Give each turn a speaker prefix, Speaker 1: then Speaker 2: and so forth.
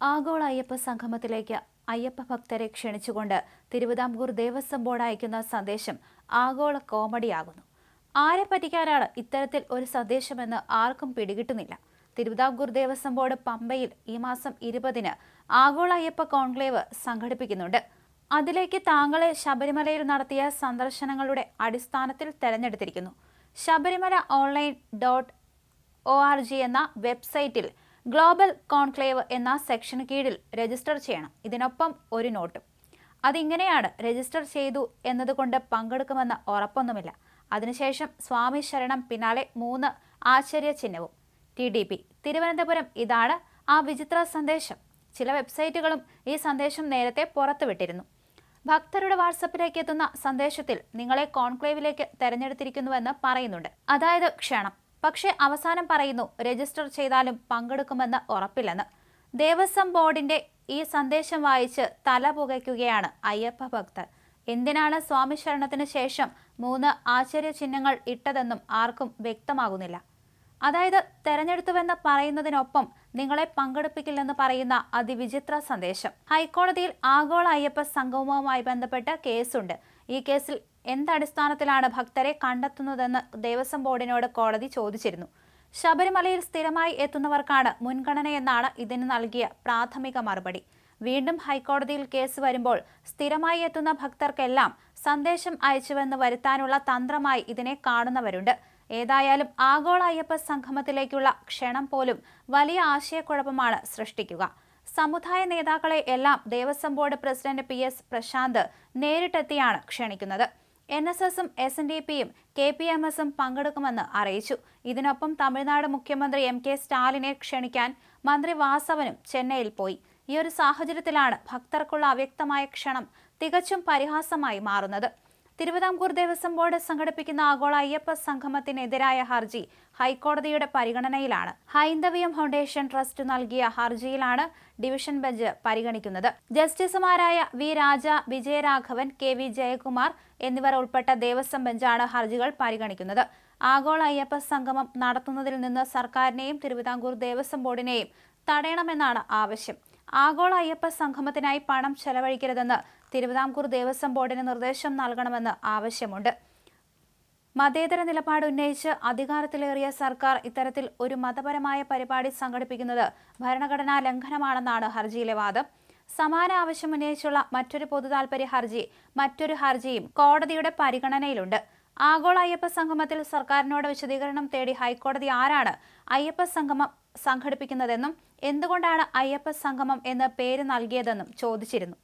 Speaker 1: ആഗോള അയ്യപ്പ സംഗമത്തിലേക്ക് അയ്യപ്പ ഭക്തരെ ക്ഷണിച്ചുകൊണ്ട് തിരുവിതാംകൂർ ദേവസ്വം ബോർഡ് അയക്കുന്ന സന്ദേശം ആഗോള കോമഡിയാകുന്നു. ആരെ പറ്റിക്കാനാണ് ഇത്തരത്തിൽ ഒരു സന്ദേശമെന്ന് ആർക്കും പിടികിട്ടുന്നില്ല. തിരുവിതാംകൂർ ദേവസ്വം ബോർഡ് പമ്പയിൽ ഈ മാസം ഇരുപതിന് ആഗോള അയ്യപ്പ കോൺക്ലേവ് സംഘടിപ്പിക്കുന്നുണ്ട്. അതിലേക്ക് താങ്കളെ ശബരിമലയിൽ നടത്തിയ സന്ദർശനങ്ങളുടെ അടിസ്ഥാനത്തിൽ തെരഞ്ഞെടുത്തിരിക്കുന്നു. Sabarimala online dot O R G എന്ന വെബ്സൈറ്റിൽ ഗ്ലോബൽ കോൺക്ലേവ് എന്ന സെക്ഷന് കീഴിൽ രജിസ്റ്റർ ചെയ്യണം. ഇതിനൊപ്പം ഒരു നോട്ടും. അതിങ്ങനെയാണ് രജിസ്റ്റർ ചെയ്തു എന്നതുകൊണ്ട് പങ്കെടുക്കുമെന്ന് ഉറപ്പൊന്നുമില്ല. അതിനുശേഷം സ്വാമി ശരണം പിന്നാലെ മൂന്ന് ആശ്ചര്യ ചിഹ്നവും. ടി ഡി പി തിരുവനന്തപുരം ഇതാണ് ആ വിചിത്ര സന്ദേശം. ചില വെബ്സൈറ്റുകളും ഈ സന്ദേശം നേരത്തെ പുറത്തുവിട്ടിരുന്നു. ഭക്തരുടെ വാട്സപ്പിലേക്ക് എത്തുന്ന സന്ദേശത്തിൽ നിങ്ങളെ കോൺക്ലേവിലേക്ക് തെരഞ്ഞെടുത്തിരിക്കുന്നുവെന്ന് പറയുന്നുണ്ട്. അതായത് ക്ഷണം. പക്ഷേ അവസാനം പറയുന്നു രജിസ്റ്റർ ചെയ്താലും പങ്കെടുക്കുമെന്ന് ഉറപ്പില്ലെന്ന്. ദേവസ്വം ബോർഡിന്റെ ഈ സന്ദേശം വായിച്ച് തല പുകയ്ക്കുകയാണ് അയ്യപ്പ ഭക്തർ എന്തിനാണ് സ്വാമി ശരണത്തിന് ശേഷം മൂന്ന് ആശ്ചര്യ ചിഹ്നങ്ങൾ ഇട്ടതെന്നും ആർക്കും വ്യക്തമാകുന്നില്ല. അതായത് തെരഞ്ഞെടുത്തുവെന്ന് പറയുന്നതിനൊപ്പം നിങ്ങളെ പങ്കെടുപ്പിക്കില്ലെന്ന് പറയുന്ന അതിവിചിത്ര സന്ദേശം. ഹൈക്കോടതിയിൽ ആഗോള അയ്യപ്പ സംഗമവുമായി ബന്ധപ്പെട്ട കേസുണ്ട്. ഈ കേസിൽ എന്തടിസ്ഥാനത്തിലാണ് ഭക്തരെ കണ്ടെത്തുന്നതെന്ന് ദേവസ്വം ബോർഡിനോട് കോടതി ചോദിച്ചിരുന്നു. ശബരിമലയിൽ സ്ഥിരമായി എത്തുന്നവർക്കാണ് മുൻഗണനയെന്നാണ് ഇതിന് നൽകിയ പ്രാഥമിക മറുപടി. വീണ്ടും ഹൈക്കോടതിയിൽ കേസ് വരുമ്പോൾ സ്ഥിരമായി എത്തുന്ന ഭക്തർക്കെല്ലാം സന്ദേശം അയച്ചുവെന്ന് വരുത്താനുള്ള തന്ത്രമായി ഇതിനെ കാണുന്നവരുണ്ട്. ഏതായാലും ആഗോള അയ്യപ്പ സംഗമത്തിലേക്കുള്ള ക്ഷണം പോലും വലിയ ആശയക്കുഴപ്പമാണ് സൃഷ്ടിക്കുക. സമുദായ നേതാക്കളെ എല്ലാം Devaswom board president P S Prashanth നേരിട്ടെത്തിയാണ് ക്ഷണിക്കുന്നത്. എൻ എസ് എസും എസ് എൻ ഡി പിയും കെ പി എം എസും പങ്കെടുക്കുമെന്ന് അറിയിച്ചു. ഇതിനൊപ്പം തമിഴ്നാട് മുഖ്യമന്ത്രി എം കെ സ്റ്റാലിനെ ക്ഷണിക്കാൻ മന്ത്രി വാസവനും ചെന്നൈയിൽ പോയി. ഈ ഒരു സാഹചര്യത്തിലാണ് ഭക്തർക്കുള്ള അവ്യക്തമായ ക്ഷണം തികച്ചും പരിഹാസമായി മാറുന്നത്. തിരുവിതാംകൂർ ദേവസ്വം ബോർഡ് സംഘടിപ്പിക്കുന്ന ആഗോള അയ്യപ്പ സംഗമത്തിനെതിരായ ഹർജി ഹൈക്കോടതിയുടെ പരിഗണനയിലാണ്. ഹൈന്ദവ്യം ഫൗണ്ടേഷൻ ട്രസ്റ്റ് നൽകിയ ഹർജിയിലാണ് ഡിവിഷൻ ബെഞ്ച് പരിഗണിക്കുന്നത്. ജസ്റ്റിസുമാരായ V Raja Vijayaraghavan K V Jayakumar എന്നിവർ ഉൾപ്പെട്ട ദേവസ്വം ബെഞ്ചാണ് ഹർജികൾ പരിഗണിക്കുന്നത്. ആഗോള അയ്യപ്പ സംഗമം നടത്തുന്നതിൽ നിന്ന് സർക്കാരിനെയും തിരുവിതാംകൂർ ദേവസ്വം ബോർഡിനെയും തടയണമെന്നാണ് ആവശ്യം. ആഗോള അയ്യപ്പ സംഗമത്തിനായി പണം ചെലവഴിക്കരുതെന്ന് തിരുവിതാംകൂർ ദേവസ്വം ബോർഡിന് നിർദ്ദേശം നൽകണമെന്ന് ആവശ്യമുണ്ട്. മതേതര നിലപാട് ഉന്നയിച്ച് അധികാരത്തിലേറിയ സർക്കാർ ഇത്തരത്തിൽ ഒരു മതപരമായ പരിപാടി സംഘടിപ്പിക്കുന്നത് ഭരണഘടനാ ലംഘനമാണെന്നാണ് ഹർജിയിലെ വാദം. സമാന ആവശ്യം ഉന്നയിച്ചുള്ള മറ്റൊരു പൊതുതാൽപര്യ ഹർജി മറ്റൊരു ഹർജിയും കോടതിയുടെ പരിഗണനയിലുണ്ട്. ആഗോള അയ്യപ്പ സംഗമത്തിൽ സർക്കാരിനോട് വിശദീകരണം തേടി ഹൈക്കോടതി ആരാണ് അയ്യപ്പ സംഗമം സംഘടിപ്പിക്കുന്നതെന്നും എന്തുകൊണ്ടാണ് അയ്യപ്പ സംഗമം എന്ന് പേര് നൽകിയതെന്നും ചോദിച്ചിരുന്നു.